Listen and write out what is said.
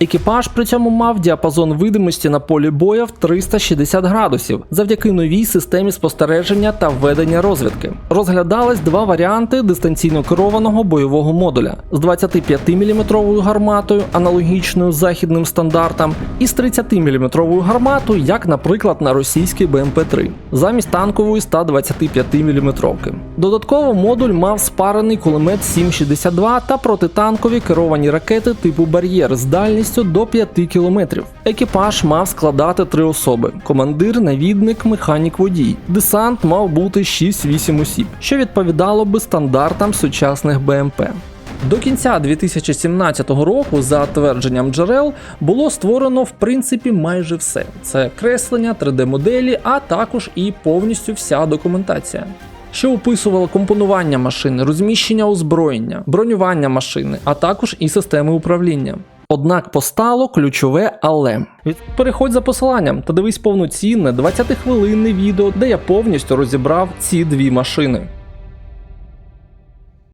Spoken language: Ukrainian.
Екіпаж при цьому мав діапазон видимості на полі боя в 360 градусів завдяки новій системі спостереження та ведення розвідки. Розглядались два варіанти дистанційно керованого бойового модуля з 25-мм гарматою, аналогічною західним стандартам, і з 30-мм гарматою, як, наприклад, на російській БМП-3, замість танкової 125-мм. Додатково модуль мав спарений кулемет 7,62 та протитанкові керовані ракети типу бар'єр з дальністю до 5 км. Екіпаж мав складати три особи: командир, навідник, механік водій. Десант мав бути 6-8 осіб, що відповідало би стандартам сучасних БМП. До кінця 2017 року, за твердженням джерел, було створено в принципі майже все: це креслення, 3D-моделі, а також і повністю вся документація. Що описувало компонування машини, розміщення озброєння, бронювання машини, а також і системи управління. Однак постало ключове але. Переходь за посиланням та дивись повноцінне 20-хвилинне відео, де я повністю розібрав ці дві машини.